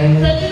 की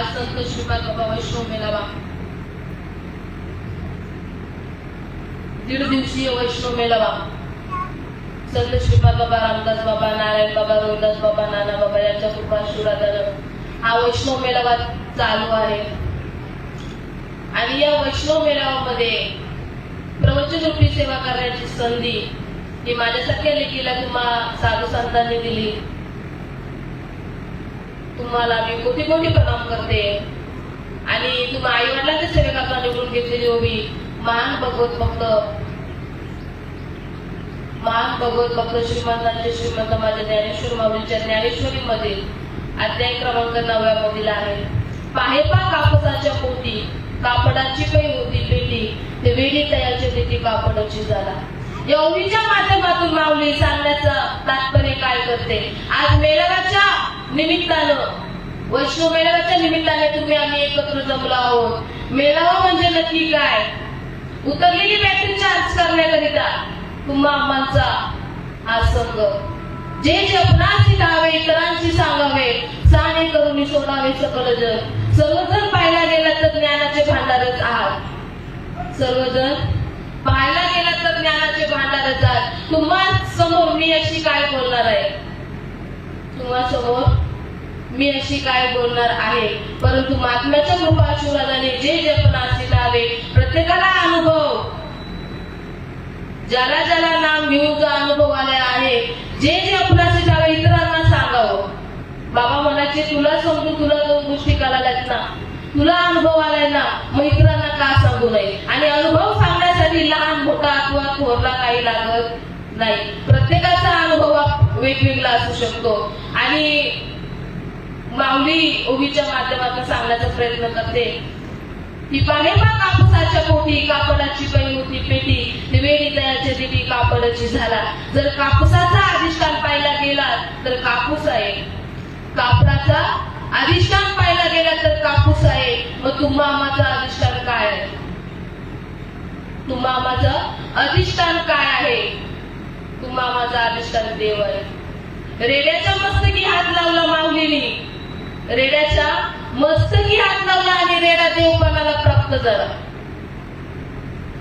आज संत श्रीपाद बाबा वैष्णव मेळावा दीड दिवसीय वैष्णव मेळावा संत श्रीपाद बाबा रामदास बाबा नारायण बाबा रोहिदास बाबा नाना बाबा यांच्या कृपा आशीर्वादानं हा वैष्णव मेळावा चालू आहे आणि या वैष्णव मेळाव्यामध्ये प्रवचन रूपी सेवा करण्याची संधी ही माझ्यासारख्या लेखीला तुम्हा साधू संतांनी दिली तुम्हाला मी कोटी कोटी प्रणाम करते. आणि तुम्हा आई वडिलांच्या सेवेकरता निवडून घेतलेली हो ओवी महान भगवत भक्त. महान भगवत भक्त श्रीमंतांचे श्रीमंत माझ्या ज्ञानेश्वर माऊलीच्या ज्ञानेश्वरी मधील अध्याय क्रमांक नवव्या मधील आहे पाहेपा कापसाच्या पोटी. कापडाची पै होती पेटी. ते वेडी तयारची देती कापडाची झाला या माध्यमातून माऊली सांगण्याचं तात्पर्य काय करते? आज मेळाव्याच्या निमित्तानं. वैष्णव मेळाव्याच्या निमित्ताने तुम्ही आम्ही एकत्र जमलो आहोत. मेळावा म्हणजे नक्की काय? उतरलेली बॅटरी चार्ज करण्याकरिता तुम्हा आम्हाचा हा संघ. जे जपनाशी धावे इतरांशी सांगावे साने करून सोडावे सकल जग सर्वजण पाहायला गेला तर ज्ञानाचे भांडारच आहात. सर्वजण पाहायला गेला तर ज्ञानाचे भांडारच आहात. तुम्हा समोर मी अशी काय बोलणार आहे? तुम्हासमोर मी अशी काय बोलणार आहे? परंतु महात्म्याच्या कृपा शिवराजाने जे जपणाची लावे प्रत्येकाला अनुभव. ज्याला ज्याला नाम घेऊचा अनुभव आले आहे जे जे आपणाचे लावे इतरांना सांगावं. बाबा म्हणायचे तुला समजून तुला दोन गोष्टी करायलात ना? तुला अनुभव आलाय ना? मग इतरांना का सांगू नये? आणि अनुभव सांगण्यासाठी लहान मोठा अथवा थोरला काही लागत नाही. प्रत्येकाचा अनुभव हा वेगवेगळा असू शकतो. आणि माऊली ओवीच्या माध्यमातून सांगण्याचा प्रयत्न करते ती पानेपा कापसाच्या पोटी कापडाची पै होती पेटी निवेदी तयारच्या कापडाची झाला. जर कापूसाचा अधिष्ठान पाहिला गेला तर कापूस आहे. कापडाचा अधिष्ठान पाहिला गेला तर कापूस आहे. मग तुम्हा अधिष्ठान काय आहे? तुम्हा माझं अधिष्ठान काय आहे? तुम्हा माझा आविष्कार देव आहे रेड्याच्या मस्तकी हात लावला माऊलीनी. रेड्याच्या मस्तकी हात लावला आणि रेडा देवपणाला प्राप्त झाला.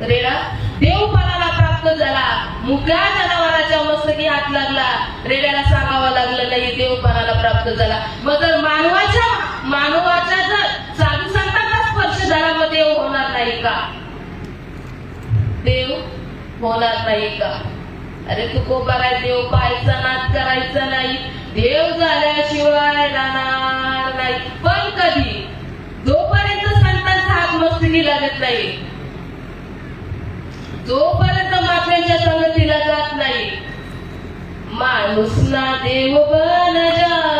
रेडा देवपणाला प्राप्त झाला. मुक्या जनावराच्या मस्तकी हात लागला. रेड्याला सांगावा लागलं नाही देवपणाला प्राप्त झाला. मग जर मानवाच्या मानवाच्या जर साधू संतांना स्पर्श झाला मग देव होणार नाही का? देव होणार नाही का? अरे तू को बघाय देव पाहायचा नाद करायचा नाही. देव झाल्याशिवाय राहणार नाही. पण कधी? जोपर्यंत संतांचा हात मस्तिनी लागत नाही. जोपर्यंत मात्र्यांच्या संगतीला जात नाही. माणूस ना देव बन जा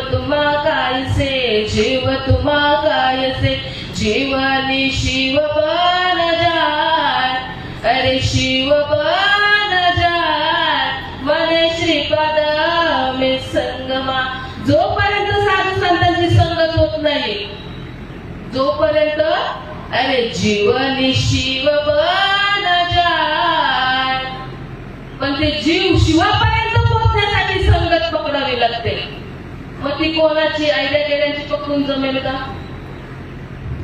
तुम्हा कायसे जीव तुम्हा कायसे जीवानी शिव पान जाय. अरे शिव पान जाय. मन श्रीपद में संगमा. जोपर्यंत साधू संतांची संगत होत नाही जोपर्यंत अरे जीवनी शिव पान जाय. पण ते जीव शिवापर्यंत पोहोचण्यासाठी संगत पकडावी लागते आपली कोणाची आयड्या गेल्याची पकडून जमेल का?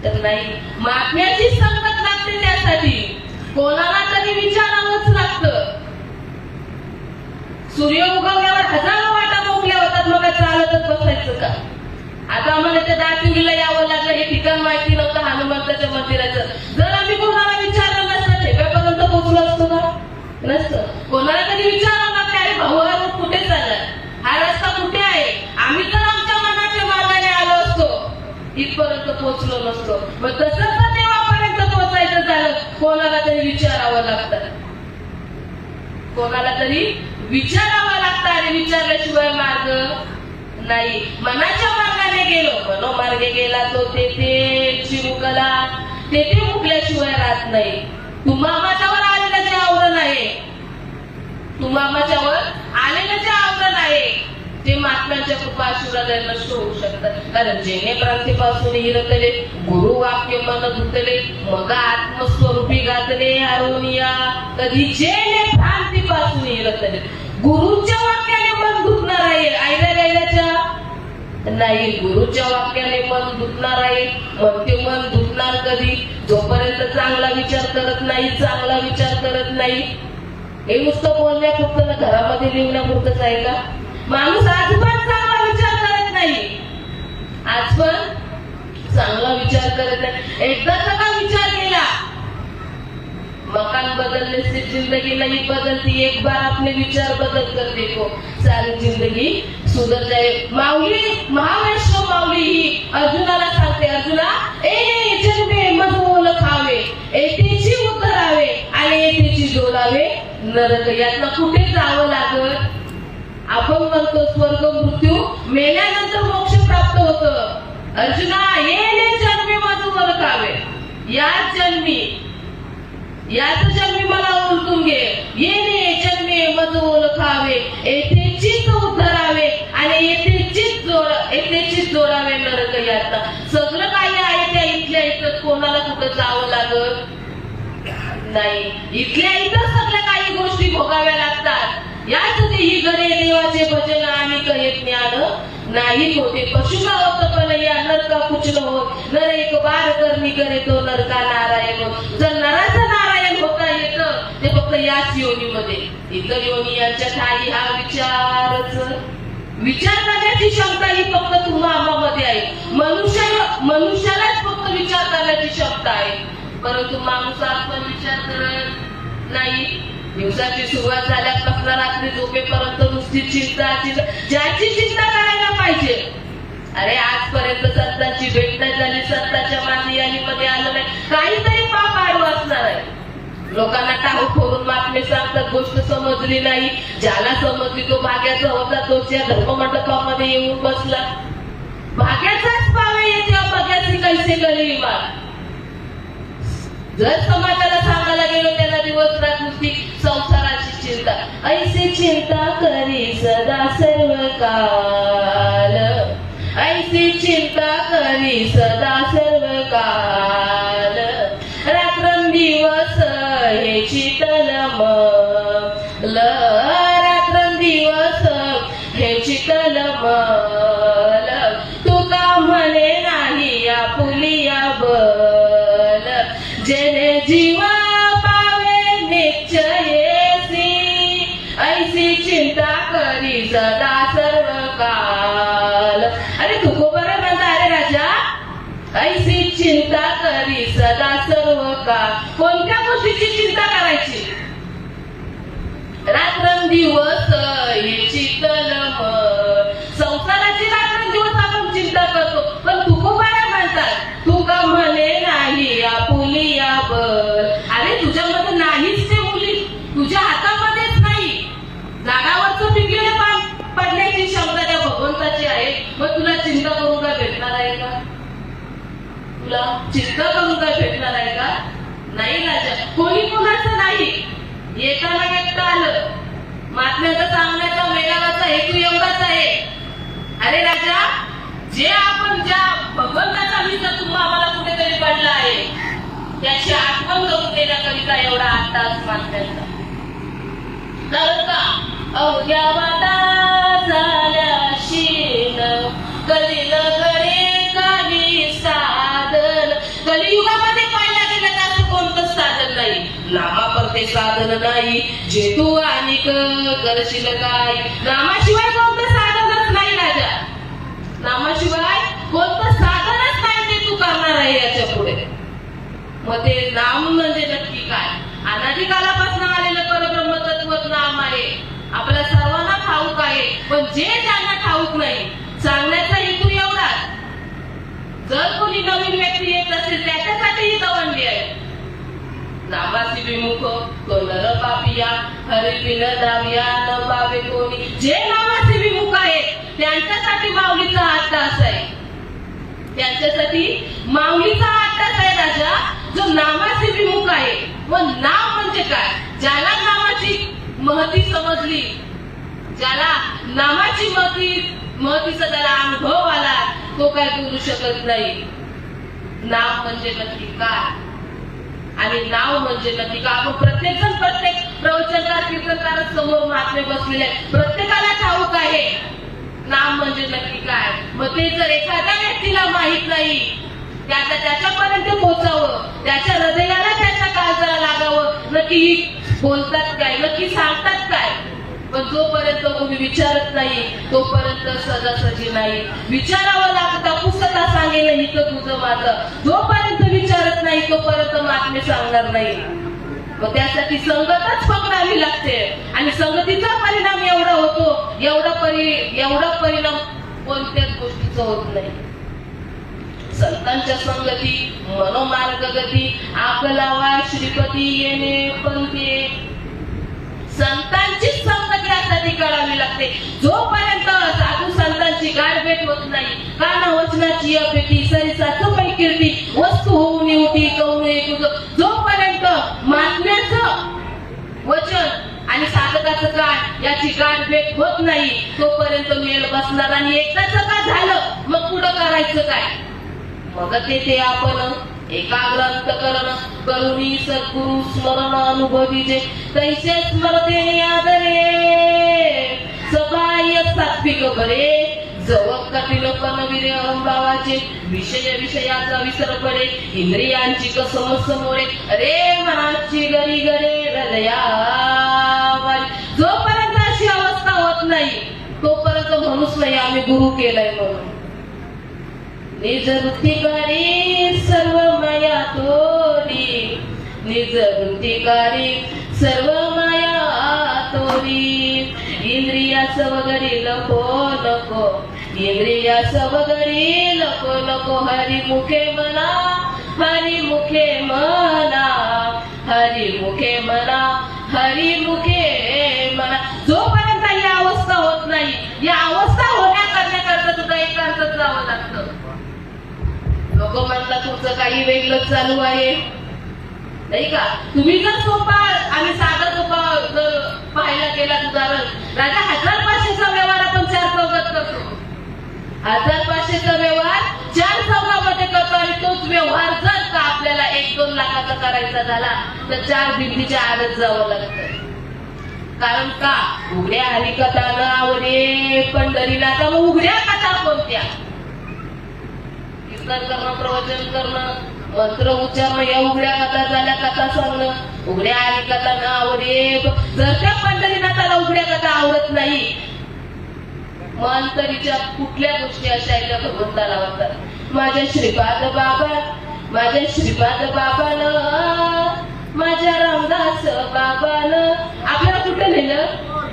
तर नाही. महात्म्याची संगत लागते त्यासाठी. कोणाला तरी विचारावंच लागतं. सूर्य उगवल्यावर हजारो वाटा मोकल्या होतात. मग चालतच बसायचं का? आता आम्हाला त्या दार्जिलिंगला यावं लागलं. हे ठिकाण माहिती नव्हतं हनुमंताच्या मंदिराचं. जर आम्ही कोणाला विचारलं नसतं ठेप्यापर्यंत पोहोचलो असतो का? नसतं. कोणाला तरी विचार पोचलो पोहोचलो नसतो मग तसंच तर देवापर्यंत पोहोचायचं झालं. कोणाला तरी विचारावं लागतं. कोणाला तरी विचारावं लागतं आणि विचारल्याशिवाय मार्ग नाही. मनाच्या मार्गाने गेलो. मनोमार्गे गेला तो हो, तेथे चिमुकला तेथे मुकल्याशिवाय राहत नाही. तुम्हा माझ्यावर आलेलं जे आवरण आहे. तुम्हा माझ्यावर आलेलं जे आवरण आहे. ते महात्म्याच्या कृपा आशीर्वादाने नष्ट होऊ शकतात. कारण जेणे प्रांतीपासून हिरतले गुरु वाक्य मन धुतले मग आत्मस्वरूपी गातले आरोनिया. कधी जेणे भ्रांतीपासून हिरतले गुरुच्या वाक्याने मन धुतणार आहे. आयल्या गायल्याच्या नाही गुरुच्या वाक्याने मन दुखणार आहे. मग ते मन दुखणार कधी? जोपर्यंत चांगला विचार करत नाही चांगला विचार करत नाही. हे नुसतं बोलण्या फक्त घरामध्ये लिहिण्यापुरतच आहे का? माणूस आज पण चांगला विचार करत नाही. आज पण चांगला विचार करत नाही एकदा सगळा विचार केला. मकान बदलने से जिंदगी नहीं बदलती. एक बार अपने विचार बदल कर देखो हो. सारी जिंदगी सुधर जाए माऊली महावैष्णव माऊली ही अर्जुनाला सांगते अर्जुना ए जन्मे मधुमोल खावे येथेची उतरावे आणि येथेची जोडावे. नरक यातनं कुठे जावं लागत आपण म्हणतो स्वर्ग मृत्यू मेल्यानंतर मोक्ष प्राप्त होत. अर्जुना येणे जन्मी माझं खावे या जन्मी याच जन्मी मला ओळखून घे. येणे जन्मे ओळखावे येथे येथेचीच उद्धरावे आणि येथेचीच जोड येथेचीच जोडावे नरक यातना सगळं काही आहे त्या इथल्या इथं. कोणाला कुठं जावं लागत? नाही. इथल्या इथं सगळ्या काही गोष्टी भोगाव्या लागतात. याच ही गणे देवाचे भजन आणि कहे ज्ञान. नाही होते पशु का होत पण या नरका कुचल होत. नर एक बार करणी करे तो नरका नारायण. जर नराचा नारायण होता येत ते फक्त याच योनीमध्ये. इतर योनी यांच्या ठाई हा विचारच. विचार करण्याची क्षमता ही फक्त तुम्हा आम्हामध्ये आहे. मनुष्य मनुष्यालाच फक्त विचार करण्याची क्षमता आहे. परंतु माणूस आत्म विचार करत नाही. दिवसाची सुरुवात झाल्यापासून रात्री झोपेपर्यंत नुसती चिंता चिंता ज्याची चिंता करायला पाहिजे. अरे आजपर्यंत संतांची भेट नाही झाली. संतांच्या माती मध्ये आलं नाही. काहीतरी पाप आडू असणार आहे. लोकांना टाहू फोडून बातमी सांगतात गोष्ट समजली नाही. ज्याला समजली तो भाग्याचा होता तो धर्म मंडपामध्ये येऊन बसला. भाग्याचाच पावे येते बघ्याची कैसे गरीबा जर समाजाला सांगायला गेलो त्याला दिवस ऐसे चिंता करी सदा सर्व काल ऐसी चिंता करी सदा ऐसी चिंता करी सदा सर्व का कोणत्या गोष्टीची चिंता करायची? रात्रंदिवस दिवस चितल मन. संसाराची रात्रंदिवस आपण चिंता करतो. पण तुकोबाया म्हणतात तू का म्हणे नाही आपुली पुली या बल अरे तुझ्यामध्ये नाहीच ते मुली तुझ्या हातामध्येच नाही झाडावरचं पिकलेलं पान पडण्याची क्षमता त्या भगवंताची आहे मग तुला चिंता करून काय भेटणार आहे का तुला चिंता करून काय भेटणार आहे का? नाही राजा कोणी कोणाचं नाही. येताना व्यक्त आलं. महात्म्याचा सांगण्याचा मेळाव्याचा हेतू एवढाच आहे. अरे राजा जे आपण ज्या भगवंताचा विचार तुम्हा आम्हाला कुठेतरी पडला आहे त्याची आठवण करून देण्याकरिता एवढा आताच मातम्याचा मागण्याचा कारण का? अवघ्या वाटा झाल्या. नामा परते साधन नाही जे तू आणि करशील काय? नामाशिवाय कोणतं साधनच नाही राजा. नामाशिवाय कोणतं साधनच नाही ते तू करणार आहे याच्यापुढे मग ते नाम म्हणजे नक्की काय? अनाधिकालापासून आलेलं परब्रह्म तत्व नाम आहे. आपल्या सर्वांना ठाऊक आहे पण जे त्यांना ठाऊक नाही सांगण्याचा हेतू एवढाच. जर कोणी नवीन व्यक्ती येत असेल त्या नामासी विमुख न पापिया हरिबिन दाविया न पावे कोणी. जे नामासी विमुख आहेत त्यांच्यासाठी माऊलीचा हात तास आहे. त्यांच्यासाठी माऊलीचा हात तास आहे राजा जो नामासी विमुख आहे. व नाम म्हणजे काय? ज्याला नामाची महती समजली ज्याला नामाची महती महतीचा त्याला अनुभव आला तो काय करू शकत नाही. नाम म्हणजे नक्की काय? आणि नाव म्हणजे नक्की का आपण प्रत्येक जण प्रत्येक प्रवचनकार कीर्तनकार समोर महात्मे बसलेले प्रत्येकाला ठाऊक आहे. नाम म्हणजे नक्की काय मग ते जर एखाद्या व्यक्तीला माहीत नाही त्याच्या त्याच्यापर्यंत पोहोचावं त्याच्या हृदयाला त्याच्या काळजाला लागावं नक्की बोलतात काय नक्की सांगतात काय. पण जोपर्यंत कोणी विचारत नाही तोपर्यंत सजासजी नाही. विचारावं लागतं पुस्तकात सांगेल इथं तुझं माझं जोपर्यंत विचारत नाही तोपर्यंत सांगणार नाही. मग त्यासाठी संगतच पकडावी लागते. आणि संगतीचा परिणाम एवढा होतो एवढा परि एवढा परिणाम कोणत्याच गोष्टीचा होत नाही. संतांच्या संगती मनोमार्ग गती आपलावा श्रीपती येणे पंथे संतांची संगती यासाठी करावी लागते. जोपर्यंत साधू संतांची गाठभेट होत नाही काना वचनाची अपेटी सरीचा चपई कीर्ती वस्तू होऊन येऊटी कौन तुझं जोपर्यंत महात्म्याचं वचन आणि साधकाचं कान होत नाही. तोपर्यंत मेल बसणार आणि एकदाच का झालं मग पुढं करायचं काय? मग ते आपण एकाग्रंत करण करुणी सद्गुरु स्मरण अनुभवीचे तैसे स्मरते आदरे. सबाह्य सात्विक बरे जवळ कठीण कनविरे अहंभावाचे विषय विषयाचा विसर पडे इंद्रियांची कसम समोरे अरे मनाची गरी गरे हृदया जोपर्यंत अशी अवस्था होत नाही तोपर्यंत म्हणूच नाही आम्ही गुरु केलाय म्हणून. निज वृत्ती वृत्तिकारी सर्व माया तोरी निज वृत्ती वृत्तिकारी सर्व माया तोरी इंद्रिया सवगरी नको नको. इंद्रिया सवगरी नको नको. हरी मुखे मना हरी मुखे लोक म्हणतात तुमचं काही वेगळंच चालू आहे. नाही का? तुम्ही जर सोपा आणि साधा सोपा जर पाहायला गेला उदाहरण. राजा हजार पाचशेचा व्यवहार आपण चार चौघात करतो. हजार पाचशेचा व्यवहार चार चौघामध्ये करतो आणि तोच व्यवहार जर का आपल्याला एक दोन लाखाचा करायचा झाला तर चार भिंतीच्या आडच जावं लागतं. कारण का? उघड्या हरिकथा न आवडे पंढरीला तर उघड्या कथा कोणत्या? कीर्तन करणं प्रवचन करणं मंत्र उच्चारणं या उघड्या कथा झाल्या कथा सांगणं. उघड्या आणि कथा न आवडे जर त्या पंढरीनाथाला उघड्या कथा आवडत नाही मग कुठल्या गोष्टी अशा आहेत त्या भगवंताला आवडतात माझ्या श्रीपाद बाबा माझ्या श्रीपाद बाबान माझ्या रामदास बाबान. आपल्याला कुठं नेलं?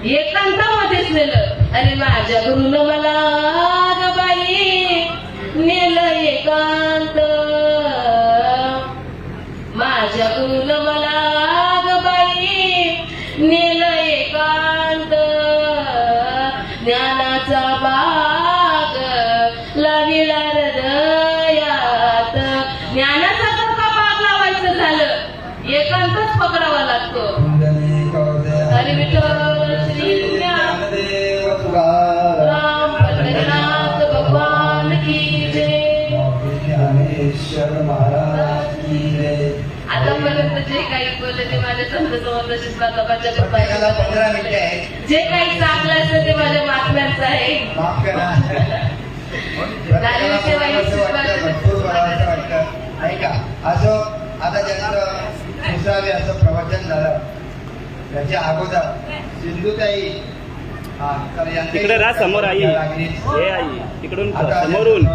एकांतामध्येच नेलं. अरे माझ्या गुरुनं मला पकडावा लागतो. जे काही ते माझ्या संत समोरशीच बाबाच्या पायाला पंधरा मिनिटे आहेत. जे काही चांगलं असतं ते माझ्या बातम्यांचं आहे. माफ असं आता ज्यांचं असं प्रवचन झालं. त्याच्या अगोदर सिंधुताई हा तिकडे राहा, समोर आई. हे आई तिकडून समोरून.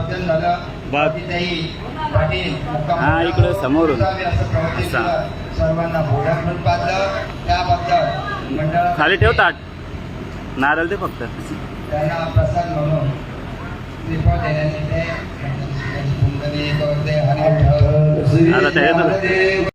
पाटील हा, इकडं समोरून. पाजलं त्याबद्दल मंडळ खाली ठेवतात नारळ ते फक्त. त्यांना प्रसाद म्हणून. श्रीफळ आता ते येतं. महादेव